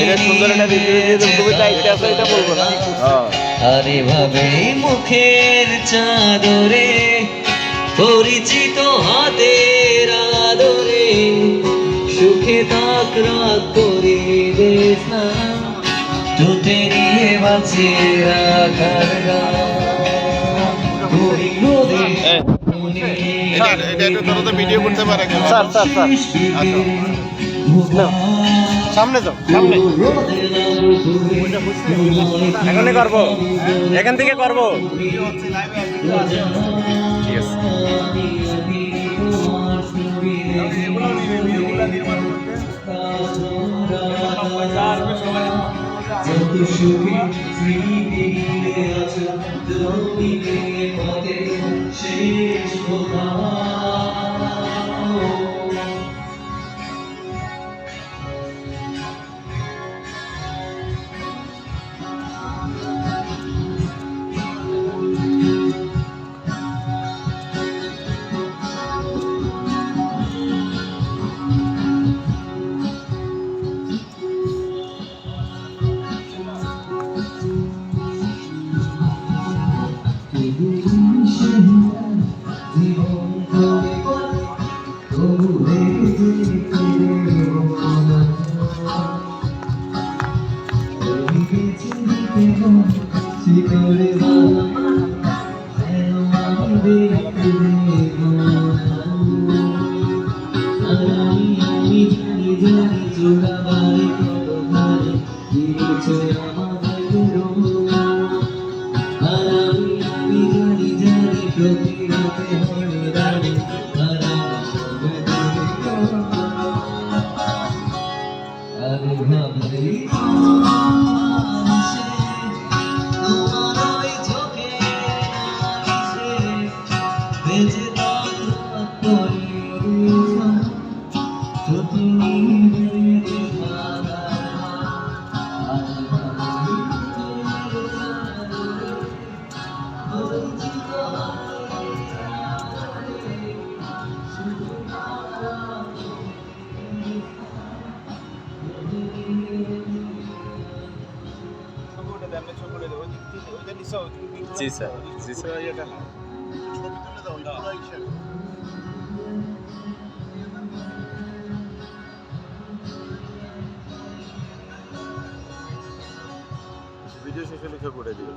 এটা সুন্দর একটা রিভিউ দিয়ে দেবো তুমি দায়িত্বে এটা বলব না। হ্যাঁ। আরে ভাবে মুখের চাদরে পরিচিত হাতের আদরে সুখে তাক রাত করে দেশ না। টুটে নিয়ে বাঁচে রাখার গান। ঘুরি নদী এই, এটা এটা তো ভিডিও করতে পারে স্যার স্যার স্যার। সামনে তো সামনে। এখনই করব। এখান থেকে করব। দিয়েছে আমাদের রোনা আর আমি আমি জানি জানি প্রতিরোধে হয়ে দাঁড়ি আর আমি সবে চোখে আনিসে বেঁচে থাকো করে জি স্যার জি স্যার। ভিডিও শেষে লিখে করে দিও।